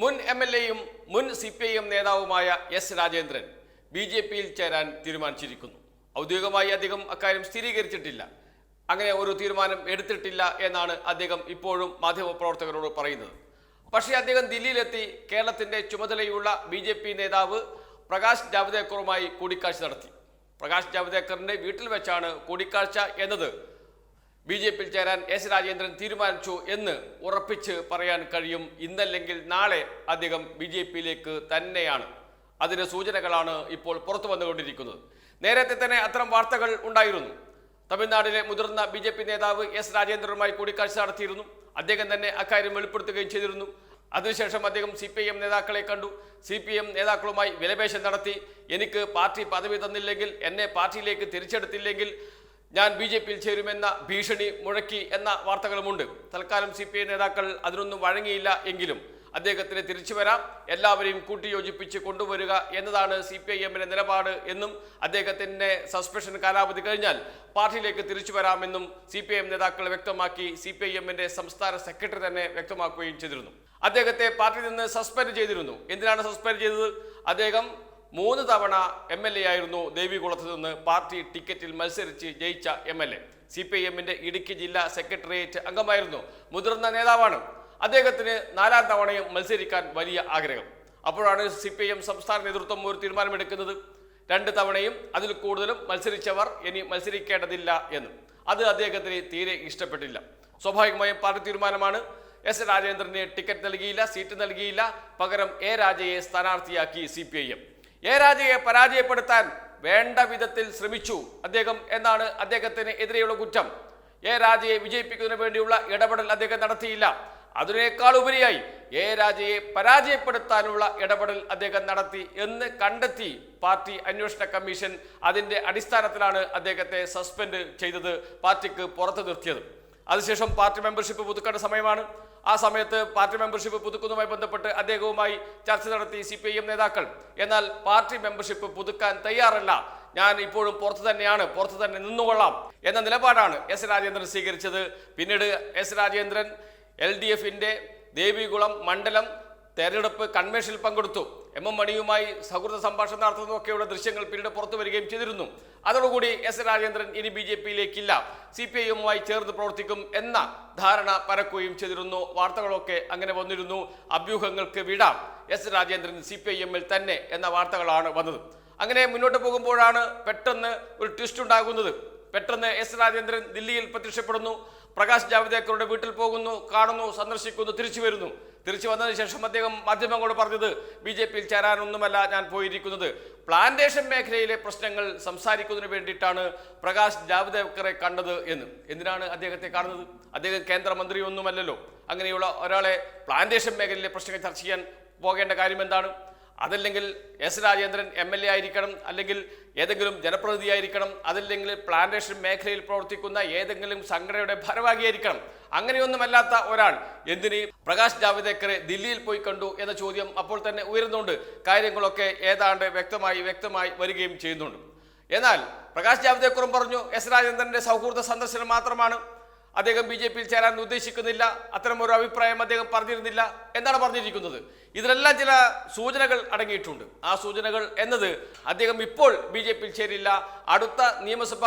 മുൻ M L എയും മുൻ സി പി ഐ എം നേതാവുമായ എസ് രാജേന്ദ്രൻ ബി ജെ പിയിൽ ചേരാൻ തീരുമാനിച്ചിരിക്കുന്നു. ഔദ്യോഗികമായി അദ്ദേഹം അക്കാര്യം സ്ഥിരീകരിച്ചിട്ടില്ല. അങ്ങനെ ഒരു തീരുമാനം എടുത്തിട്ടില്ല എന്നാണ് അദ്ദേഹം ഇപ്പോഴും മാധ്യമപ്രവർത്തകരോട് പറയുന്നത്. പക്ഷേ അദ്ദേഹം ദില്ലിയിലെത്തി കേരളത്തിന്റെ ചുമതലയുള്ള ബി ജെ പി നേതാവ് പ്രകാശ് ജാവ്ദേക്കറുമായി കൂടിക്കാഴ്ച നടത്തി. പ്രകാശ് ജാവ്ദേക്കറിന്റെ വീട്ടിൽ വെച്ചാണ് കൂടിക്കാഴ്ച എന്നത് ബി ജെ പിയിൽ ചേരാൻ എസ് രാജേന്ദ്രൻ തീരുമാനിച്ചു എന്ന് ഉറപ്പിച്ച് പറയാൻ കഴിയും. ഇന്നല്ലെങ്കിൽ നാളെ അദ്ദേഹം ബി ജെ പിയിലേക്ക് തന്നെയാണ്. അതിന് സൂചനകളാണ് ഇപ്പോൾ പുറത്തു വന്നുകൊണ്ടിരിക്കുന്നത്. നേരത്തെ തന്നെ അത്തരം വാർത്തകൾ ഉണ്ടായിരുന്നു. തമിഴ്നാട്ടിലെ മുതിർന്ന ബി ജെ പി നേതാവ് എസ് രാജേന്ദ്രനുമായി കൂടിക്കാഴ്ച നടത്തിയിരുന്നു. അദ്ദേഹം തന്നെ അക്കാര്യം വെളിപ്പെടുത്തുകയും ചെയ്തിരുന്നു. അതിനുശേഷം അദ്ദേഹം സി പി എം നേതാക്കളെ കണ്ടു. സി പി എം നേതാക്കളുമായി വിലപേശം നടത്തി. എനിക്ക് പാർട്ടി പദവി തന്നില്ലെങ്കിൽ എന്നെ പാർട്ടിയിലേക്ക് തിരിച്ചെടുത്തില്ലെങ്കിൽ ഞാൻ ബി ജെ പിയിൽ ചേരുമെന്ന ഭീഷണി മുഴക്കി എന്ന വാർത്തകളുമുണ്ട്. തൽക്കാലം സി പി ഐ നേതാക്കൾ അതിനൊന്നും വഴങ്ങിയില്ല എങ്കിലും അദ്ദേഹത്തിന് തിരിച്ചു വരാം എല്ലാവരെയും കൂട്ടിയോജിപ്പിച്ച് കൊണ്ടുവരിക എന്നതാണ് സി പി ഐ എമ്മിന്റെ നിലപാട് എന്നും അദ്ദേഹത്തിന്റെ സസ്പെൻഷൻ കാലാവധി കഴിഞ്ഞാൽ പാർട്ടിയിലേക്ക് തിരിച്ചു വരാമെന്നും സി പി ഐ എം നേതാക്കൾ വ്യക്തമാക്കി സി പി ഐ എമ്മിന്റെ സംസ്ഥാന സെക്രട്ടറി തന്നെ വ്യക്തമാക്കുകയും ചെയ്തിരുന്നു. അദ്ദേഹത്തെ പാർട്ടിയിൽ നിന്ന് സസ്പെൻഡ് ചെയ്തിരുന്നു. എന്തിനാണ് സസ്പെൻഡ് ചെയ്തത്? അദ്ദേഹം മൂന്ന് തവണ എം എൽ എ ആയിരുന്നു ദേവികുളത്ത് നിന്ന് പാർട്ടി ടിക്കറ്റിൽ മത്സരിച്ച് ജയിച്ച M L A C P I Idukki ജില്ലാ സെക്രട്ടേറിയറ്റ് അംഗമായിരുന്നു മുതിർന്ന നേതാവാണ്. അദ്ദേഹത്തിന് നാലാം തവണയും മത്സരിക്കാൻ വലിയ ആഗ്രഹം. അപ്പോഴാണ് സി പി ഐ എം സംസ്ഥാന നേതൃത്വം ഒരു തീരുമാനമെടുക്കുന്നത്. രണ്ട് തവണയും അതിൽ കൂടുതലും മത്സരിച്ചവർ ഇനി മത്സരിക്കേണ്ടതില്ല എന്ന്. അത് അദ്ദേഹത്തിന് തീരെ ഇഷ്ടപ്പെട്ടില്ല. സ്വാഭാവികമായും പാർട്ടി തീരുമാനമാണ്. എസ് രാജേന്ദ്രന് ടിക്കറ്റ് നൽകിയില്ല സീറ്റ് നൽകിയില്ല. പകരം എ രാജയെ സ്ഥാനാർത്ഥിയാക്കി C P I M A രാജയെ പരാജയപ്പെടുത്താൻ വേണ്ട വിധത്തിൽ ശ്രമിച്ചു അദ്ദേഹം എന്നാണ് അദ്ദേഹത്തിന് എതിരെയുള്ള കുറ്റം. എ രാജയെ വിജയിപ്പിക്കുന്നതിന് വേണ്ടിയുള്ള ഇടപെടൽ അദ്ദേഹം നടത്തിയില്ല. അതിനേക്കാൾ ഉപരിയായി എ രാജയെ പരാജയപ്പെടുത്താനുള്ള ഇടപെടൽ അദ്ദേഹം നടത്തി എന്ന് കണ്ടെത്തി പാർട്ടി അന്വേഷണ കമ്മീഷൻ അതിന്റെ അടിസ്ഥാനത്തിലാണ് അദ്ദേഹത്തെ സസ്പെൻഡ് ചെയ്തത് പാർട്ടിക്ക് പുറത്തു നിർത്തിയത്. അതിനുശേഷം പാർട്ടി മെമ്പർഷിപ്പ് പുതുക്കേണ്ട സമയമാണ്. ആ സമയത്ത് പാർട്ടി മെമ്പർഷിപ്പ് പുതുക്കുന്നതുമായി ബന്ധപ്പെട്ട് അദ്ദേഹവുമായി ചർച്ച നടത്തി സി നേതാക്കൾ. എന്നാൽ പാർട്ടി മെമ്പർഷിപ്പ് പുതുക്കാൻ തയ്യാറല്ല. ഞാൻ ഇപ്പോഴും പുറത്തു തന്നെയാണ് പുറത്തു തന്നെ നിന്നുകൊള്ളാം എന്ന നിലപാടാണ് എസ് രാജേന്ദ്രൻ സ്വീകരിച്ചത്. പിന്നീട് എസ് രാജേന്ദ്രൻ എൽ ഡി എഫിന്റെ ദേവികുളം മണ്ഡലം തെരഞ്ഞെടുപ്പ് കൺവെൻഷനിൽ പങ്കെടുത്തു. എം എം മണിയുമായി സൗഹൃദ സംഭാഷണം നടത്തുന്നതൊക്കെയുള്ള ദൃശ്യങ്ങൾ പിന്നീട് പുറത്തു വരികയും ചെയ്തിരുന്നു. അതോടുകൂടി എസ് രാജേന്ദ്രൻ ഇനി ബി ജെ പിയിലേക്കില്ല. സി പി ഐയുമായി ചേർന്ന് പ്രവർത്തിക്കും എന്ന ധാരണ പരക്കുകയും ചെയ്തിരുന്നു. വാർത്തകളൊക്കെ അങ്ങനെ വന്നിരുന്നു. അഭ്യൂഹങ്ങൾക്ക് വിടാം. S Rajendran C P I എമ്മിൽ തന്നെ എന്ന വാർത്തകളാണ് വന്നത്. അങ്ങനെ മുന്നോട്ട് പോകുമ്പോഴാണ് പെട്ടെന്ന് ഒരു ട്വിസ്റ്റ് ഉണ്ടാകുന്നത്. പെട്ടെന്ന് എസ് രാജേന്ദ്രൻ ദില്ലിയിൽ പ്രത്യക്ഷപ്പെടുന്നു. പ്രകാശ് ജാവ്ദേക്കറുടെ വീട്ടിൽ പോകുന്നു. കാണുന്നു സന്ദർശിക്കുന്നു തിരിച്ചു വരുന്നു. തിരിച്ചു വന്നതിന് ശേഷം അദ്ദേഹം മാധ്യമങ്ങളോട് പറഞ്ഞത് ബി ജെ പിയിൽ ചേരാനൊന്നുമല്ല ഞാൻ പോയിരിക്കുന്നത്. പ്ലാന്റേഷൻ മേഖലയിലെ പ്രശ്നങ്ങൾ സംസാരിക്കുന്നതിന് വേണ്ടിയിട്ടാണ് പ്രകാശ് ജാവ്ദേക്കറെ കണ്ടത് എന്ന്. എന്തിനാണ് അദ്ദേഹത്തെ കാണുന്നത്? അദ്ദേഹം കേന്ദ്രമന്ത്രിയൊന്നുമല്ലല്ലോ. അങ്ങനെയുള്ള ഒരാളെ പ്ലാന്റേഷൻ മേഖലയിലെ പ്രശ്നങ്ങൾ ചർച്ച ചെയ്യാൻ പോകേണ്ട കാര്യം എന്താണ്? അതല്ലെങ്കിൽ S Rajendran M L A ആയിരിക്കണം അല്ലെങ്കിൽ ഏതെങ്കിലും ജനപ്രതിനിധിയായിരിക്കണം അതല്ലെങ്കിൽ പ്ലാന്റേഷൻ മേഖലയിൽ പ്രവർത്തിക്കുന്ന ഏതെങ്കിലും സംഘടനയുടെ ഭാരവാഹിയായിരിക്കണം. അങ്ങനെയൊന്നുമല്ലാത്ത ഒരാൾ എന്തിന് പ്രകാശ് ജാവദേക്കറെ ദില്ലിയിൽ പോയി കണ്ടു എന്ന ചോദ്യം അപ്പോൾ തന്നെ ഉയരുന്നുണ്ട്. കാര്യങ്ങളൊക്കെ ഏതാണ്ട് വ്യക്തമായി വ്യക്തമായി വരികയും ചെയ്യുന്നുണ്ട്. എന്നാൽ പ്രകാശ് ജാവദേക്കറും പറഞ്ഞു എസ് രാജേന്ദ്രന്റെ സൗഹൃദ സന്ദർശനം മാത്രമാണ് അദ്ദേഹം ബി ജെ പിയിൽ ചേരാൻ ഉദ്ദേശിക്കുന്നില്ല. അത്തരം ഒരു അഭിപ്രായം അദ്ദേഹം പറഞ്ഞിരുന്നില്ല എന്നാണ് പറഞ്ഞിരിക്കുന്നത്. ഇതിലെല്ലാം ചില സൂചനകൾ അടങ്ങിയിട്ടുണ്ട്. ആ സൂചനകൾ എന്നത് അദ്ദേഹം ഇപ്പോൾ ബി ജെ പിയിൽ ചേരില്ല. അടുത്ത നിയമസഭ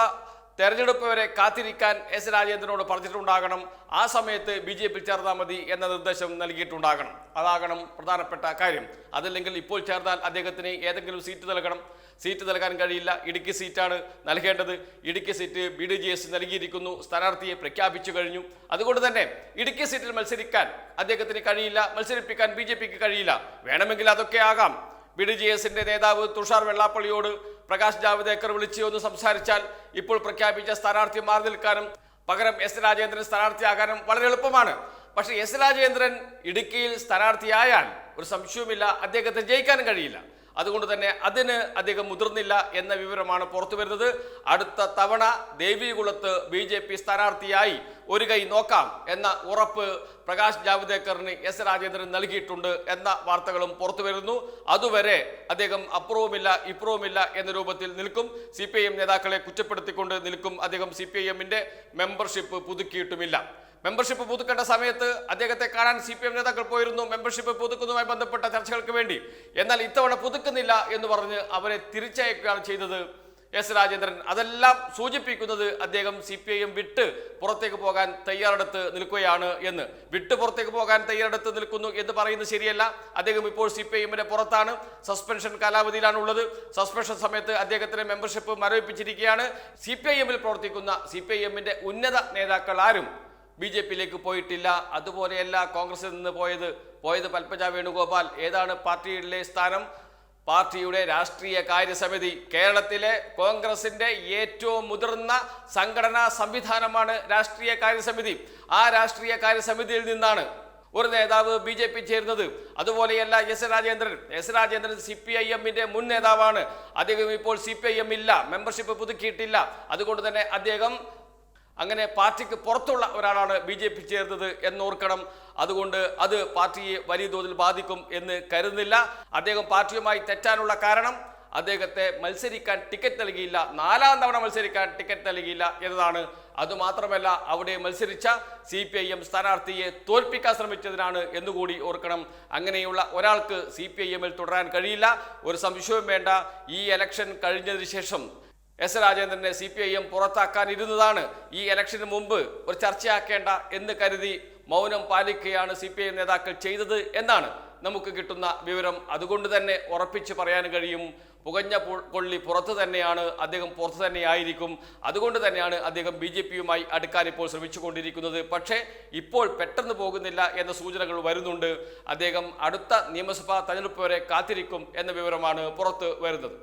തെരഞ്ഞെടുപ്പ് വരെ കാത്തിരിക്കാൻ എസ് രാജേന്ദ്രനോട് പറഞ്ഞിട്ടുണ്ടാകണം. ആ സമയത്ത് ബി ജെ പിയിൽ ചേർന്നാൽ മതി എന്ന നിർദ്ദേശം നൽകിയിട്ടുണ്ടാകണം. അതാകണം പ്രധാനപ്പെട്ട കാര്യം. അതല്ലെങ്കിൽ ഇപ്പോൾ ചേർന്നാൽ അദ്ദേഹത്തിന് ഏതെങ്കിലും സീറ്റ് നൽകണം. സീറ്റ് നൽകാൻ കഴിയില്ല. ഇടുക്കി സീറ്റാണ് നൽകേണ്ടത്. Idukki seat B D J S നൽകിയിരിക്കുന്നു. സ്ഥാനാർത്ഥിയെ പ്രഖ്യാപിച്ചു കഴിഞ്ഞു. അതുകൊണ്ട് തന്നെ ഇടുക്കി സീറ്റിൽ മത്സരിക്കാൻ അദ്ദേഹത്തിന് കഴിയില്ല. മത്സരിപ്പിക്കാൻ ബി ജെ പിക്ക് കഴിയില്ല. വേണമെങ്കിൽ അതൊക്കെ ആകാം. ബി ഡി ജി എസിന്റെ നേതാവ് തുഷാർ വെള്ളാപ്പള്ളിയോട് പ്രകാശ് ജാവ്ദേക്കർ വിളിച്ച് ഒന്ന് സംസാരിച്ചാൽ ഇപ്പോൾ പ്രഖ്യാപിച്ച സ്ഥാനാർത്ഥി മാറി നിൽക്കാനും പകരം എസ് രാജേന്ദ്രൻ സ്ഥാനാർത്ഥിയാകാനും വളരെ എളുപ്പമാണ്. പക്ഷേ എസ് രാജേന്ദ്രൻ ഇടുക്കിയിൽ സ്ഥാനാർത്ഥിയായാൽ ഒരു സംശയവുമില്ല അദ്ദേഹത്തെ ജയിക്കാനും കഴിയില്ല. അതുകൊണ്ട് തന്നെ അതിന് അദ്ദേഹം മുതിർന്നില്ല എന്ന വിവരമാണ് പുറത്തു വരുന്നത്. അടുത്ത തവണ ദേവികുളത്ത് ബി ജെ പി സ്ഥാനാർത്ഥിയായി ഒരു കൈ നോക്കാം എന്ന ഉറപ്പ് പ്രകാശ് ജാവ്ദേക്കറിന് എസ് രാജേന്ദ്രൻ നൽകിയിട്ടുണ്ട് എന്ന വാർത്തകളും പുറത്തു വരുന്നു. അതുവരെ അദ്ദേഹം അപ്പുറവുമില്ല ഇപ്പുറവുമില്ല എന്ന രൂപത്തിൽ നിൽക്കും. സി പി ഐ എം നേതാക്കളെ കുറ്റപ്പെടുത്തിക്കൊണ്ട് നിൽക്കും. അദ്ദേഹം സി പി ഐ എമ്മിന്റെ മെമ്പർഷിപ്പ് പുതുക്കിയിട്ടുമില്ല. മെമ്പർഷിപ്പ് പുതുക്കേണ്ട സമയത്ത് അദ്ദേഹത്തെ കാണാൻ സി പി എം നേതാക്കൾ പോയിരുന്നു. മെമ്പർഷിപ്പ് പുതുക്കുന്നതുമായി ബന്ധപ്പെട്ട ചർച്ചകൾക്ക് വേണ്ടി. എന്നാൽ ഇത്തവണ പുതുക്കുന്നില്ല എന്ന് പറഞ്ഞ് അവരെ തിരിച്ചയക്കുകയാണ് ചെയ്തത് എസ് രാജേന്ദ്രൻ. അതെല്ലാം സൂചിപ്പിക്കുന്നത് അദ്ദേഹം സി പി ഐ എം വിട്ട് പുറത്തേക്ക് പോകാൻ തയ്യാറെടുത്ത് നിൽക്കുകയാണ് എന്ന്. വിട്ട് പുറത്തേക്ക് പോകാൻ തയ്യാറെടുത്ത് നിൽക്കുന്നു എന്ന് പറയുന്നത് ശരിയല്ല. അദ്ദേഹം ഇപ്പോൾ സി പി ഐ എമ്മിന്റെ പുറത്താണ്. സസ്പെൻഷൻ കാലാവധിയിലാണ് ഉള്ളത് സസ്പെൻഷൻ സമയത്ത് അദ്ദേഹത്തിന്റെ മെമ്പർഷിപ്പ് മരവിപ്പിച്ചിരിക്കുകയാണ്. സി പി ഐ എമ്മിൽ പ്രവർത്തിക്കുന്ന സി പി ഐ എമ്മിന്റെ ഉന്നത നേതാക്കൾ ആരും ബി ജെ പിയിലേക്ക് പോയിട്ടില്ല. അതുപോലെയല്ല കോൺഗ്രസിൽ നിന്ന് പോയത് പോയത് പത്മജ വേണുഗോപാൽ. ഏതാണ് പാർട്ടിയിലെ സ്ഥാനം? പാർട്ടിയുടെ രാഷ്ട്രീയ കാര്യസമിതി. കേരളത്തിലെ കോൺഗ്രസിന്റെ ഏറ്റവും മുതിർന്ന സംഘടനാ സംവിധാനമാണ് രാഷ്ട്രീയ കാര്യസമിതി. ആ രാഷ്ട്രീയ കാര്യസമിതിയിൽ നിന്നാണ് ഒരു നേതാവ് ബി ജെ പി ചേരുന്നത്. അതുപോലെയല്ല S Rajendran. S Rajendran C P I എമ്മിന്റെ മുൻ നേതാവാണ്. അദ്ദേഹം ഇപ്പോൾ സി പി ഐ എം ഇല്ല. മെമ്പർഷിപ്പ് പുതുക്കിയിട്ടില്ല. അതുകൊണ്ട് തന്നെ അദ്ദേഹം അങ്ങനെ പാർട്ടിക്ക് പുറത്തുള്ള ഒരാളാണ് ബി ജെ പി ചേർന്നത് എന്നോർക്കണം. അതുകൊണ്ട് അത് പാർട്ടിയെ വലിയ തോതിൽ ബാധിക്കും എന്ന് കരുതുന്നില്ല. അദ്ദേഹം പാർട്ടിയുമായി തെറ്റാനുള്ള കാരണം അദ്ദേഹത്തെ മത്സരിക്കാൻ ടിക്കറ്റ് നൽകിയില്ല. നാലാം തവണ മത്സരിക്കാൻ ടിക്കറ്റ് നൽകിയില്ല എന്നതാണ്. അതുമാത്രമല്ല അവിടെ മത്സരിച്ച സി പി ഐ എം സ്ഥാനാർത്ഥിയെ തോൽപ്പിക്കാൻ ശ്രമിച്ചതിനാണ് എന്നുകൂടി ഓർക്കണം. അങ്ങനെയുള്ള ഒരാൾക്ക് സി പി ഐ എമ്മിൽ തുടരാൻ കഴിയില്ല. ഒരു സംശയവും വേണ്ട. ഈ എലക്ഷൻ കഴിഞ്ഞതിന് ശേഷം എസ് രാജേന്ദ്രനെ സി പി ഐ എം പുറത്താക്കാനിരുന്നതാണ് ഈ ഇലക്ഷന് മുമ്പ് ഒരു ചർച്ചയാക്കേണ്ട എന്ന് കരുതി മൗനം പാലിക്കുകയാണ് സി പി ഐ നേതാക്കൾ ചെയ്തത് എന്നാണ് നമുക്ക് കിട്ടുന്ന വിവരം. അതുകൊണ്ട് തന്നെ ഉറപ്പിച്ച് പറയാൻ കഴിയും പുകഞ്ഞ പൊള്ളി പുറത്ത് തന്നെയാണ് അദ്ദേഹം പുറത്ത് തന്നെയായിരിക്കും. അതുകൊണ്ട് തന്നെയാണ് അദ്ദേഹം ബി ജെ പിയുമായി അടുക്കാൻ ഇപ്പോൾ ശ്രമിച്ചുകൊണ്ടിരിക്കുന്നത്. പക്ഷേ ഇപ്പോൾ പെട്ടെന്ന് പോകുന്നില്ല എന്ന സൂചനകൾ വരുന്നുണ്ട്. അദ്ദേഹം അടുത്ത നിയമസഭാ തെരഞ്ഞെടുപ്പ് വരെ കാത്തിരിക്കും എന്ന വിവരമാണ് പുറത്ത് വരുന്നത്.